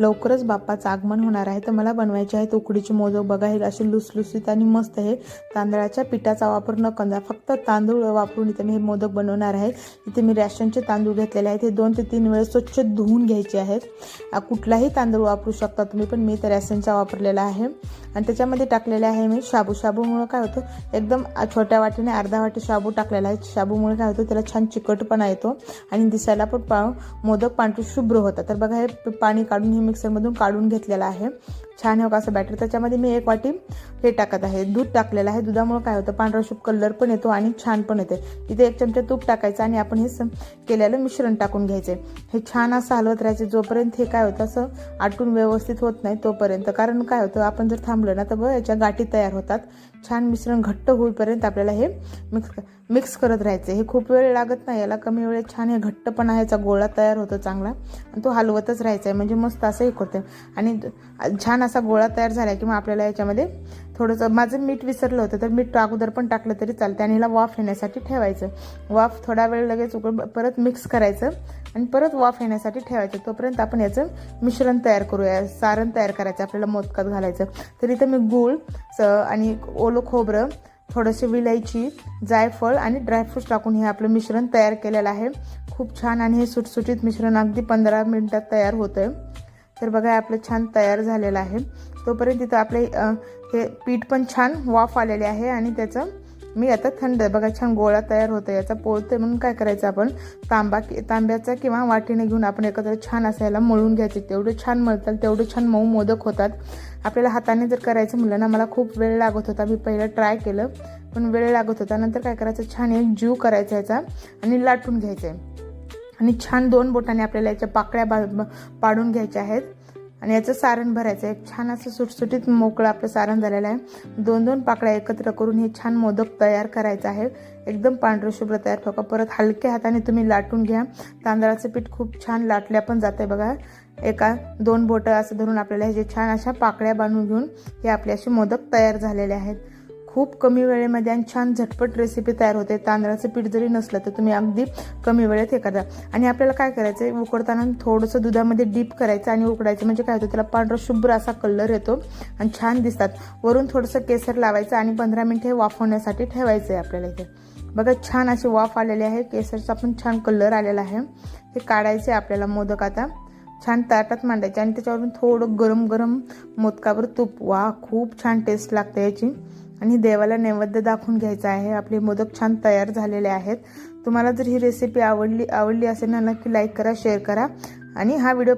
लवकरच बाप्पाचं आगमन होणार आहे. तर मला बनवायचे आहेत उकडीचे मोदक. बघा हे असे लुसलुसीत आणि मस्त आहे तांदळाच्या पिठाचा वापर न करता फक्त तांदूळ वापरून इथे मी हे मोदक बनवणार आहे. इथे मी रॅशनचे तांदूळ घेतलेले आहेत. हे दोन ते तीन वेळेस स्वच्छ धुवून घ्यायचे आहेत. कुठलाही तांदूळ वापरू शकता तुम्ही पण मी तर रॅशनचा वापरलेला आहे. आणि त्याच्यामध्ये टाकलेले आहे मी शाबू. शाबूमुळं काय होतं? एकदम छोट्या वाटीने अर्धा वाटी शाबू टाकलेला आहे. शाबूमुळे काय होतं? त्याला छान चिकटपणा येतो आणि दिसायला पण पा मोदक पांढरे शुभ्र होतात. तर बघा हे पाणी काढून हे मिक्सरमधून काढून घेतलेलं आहे. छान हो असं बॅटर त्याच्यामध्ये मी एक वाटी हे टाकत आहे. दूध टाकलेलं आहे. दुधामुळे काय होतं? पांढरा शुभ कलर पण येतो आणि छान पण येते. इथे एक चमचा तूप टाकायचं आणि आपण हे स- केलेलं मिश्रण टाकून घ्यायचे. हे छान असं हलवत राहायचे. जोपर्यंत हे काय होतं? असं आटून व्यवस्थित होत नाही तोपर्यंत. कारण काय होतं? आपण जर थांबलं ना तर बघ याच्या गाठी तयार होतात. छान मिश्रण घट्ट होईपर्यंत आपल्याला हे मिक्स मिक्स करत राहायचे. हे खूप वेळ लागत नाही. याला कमी वेळेत छान हे घट्टपणा ह्याचा गोळा तयार होतो चांगला. आणि तो हलवतच राहायचा आहे. म्हणजे मस्त असं हे करते आणि छान असा गोळा तयार झाला की मग आपल्याला याच्यामध्ये थोडंसं माझं मीठ विसरलं होतं तर मीठ अगोदर पण टाकलं तरी चालतं आणि ह्याला वाफ येण्यासाठी ठेवायचं. वाफ थोडा वेळ लगेच उकळ परत मिक्स करायचं आणि परत वाफ येण्यासाठी ठेवायचं. तोपर्यंत आपण याचं मिश्रण तयार करूया. सारण तयार करायचं आपल्याला मोदकात घालायचं. तर इथं मी गूळ स आणि ओलं खोबरं थोडंसे विलायची जायफळ आणि ड्रायफ्रूट्स टाकून हे आपलं मिश्रण तयार केलेलं आहे. खूप छान आणि हे सुटसुटीत मिश्रण अगदी पंधरा मिनटात तयार होतं आहे तर बघा आपलं छान तयार झालेलं आहे. तोपर्यंत तिथं आपले हे पीठ पण छान वाफ आलेले आहे आणि त्याचं मी आता थंड बघा छान गोळा तयार होतो याचा पोळते म्हणून काय करायचं आपण? तांबा तांब्याचा किंवा वाटीने घेऊन आपण एकत्र छान असं याला मळून घ्यायचे. तेवढे छान मळतात तेवढे छान मऊ मोदक होतात. आपल्याला हाताने जर करायचं म्हटलं ना मला खूप वेळ लागत होता. मी पहिलं ट्राय केलं पण वेळ लागत होता. नंतर काय करायचं? छान एक जीव करायचा याचा आणि लाटून घ्यायचं आणि छान दोन बोटाने आपल्याला याच्या पाकळ्या बा पाडून घ्यायच्या आहेत. आणि याचं सारण भरायचं आहे. छान असं सुटसुटीत मोकळं आपलं सारण झालेलं आहे. दोन दोन पाकळ्या एकत्र करून हे छान मोदक तयार करायचं आहे. एकदम पांढरं शुभ्र तयार ठोका. परत हलक्या हाताने तुम्ही लाटून घ्या. तांदळाचं पीठ खूप छान लाटल्या पण जाते बघा. एका दोन बोटं असं धरून आपल्याला हे छान अशा पाकळ्या बांधून घेऊन हे आपले असे मोदक तयार झालेले आहेत. खूप कमी वेळेमध्ये आणि छान झटपट रेसिपी तयार होते. तांदळाचं पीठ जरी नसलं तर तुम्ही अगदी कमी वेळेत हे करा आणि आपल्याला काय करायचं आहे उकडताना थोडंसं दुधामध्ये डीप करायचं आणि उकडायचं. म्हणजे काय होतं? त्याला पांढरा शुभ्र असा कलर येतो आणि छान दिसतात. वरून थोडंसं केसर लावायचं आणि पंधरा मिनिटं हे वाफवण्यासाठी ठेवायचं आहे आपल्याला इथे. बघा छान अशी वाफ आलेली आहे. केसरचा पण छान कलर आलेला आहे. हे काढायचे आपल्याला मोदक आता. छान ताटात मांडायचे आणि त्याच्यावरून थोडं गरम गरम मोदकावर तूप. वा खूप छान टेस्ट लागते याची. आणि देवाला नैवेद्य दाखवून घ्यायचं आहे. आपले मोदक छान तयार झालेले आहेत. तुम्हाला जर ही रेसिपी आवडली आवडली असेल ना नक्की लाईक करा शेअर करा. आणि हा व्हिडिओ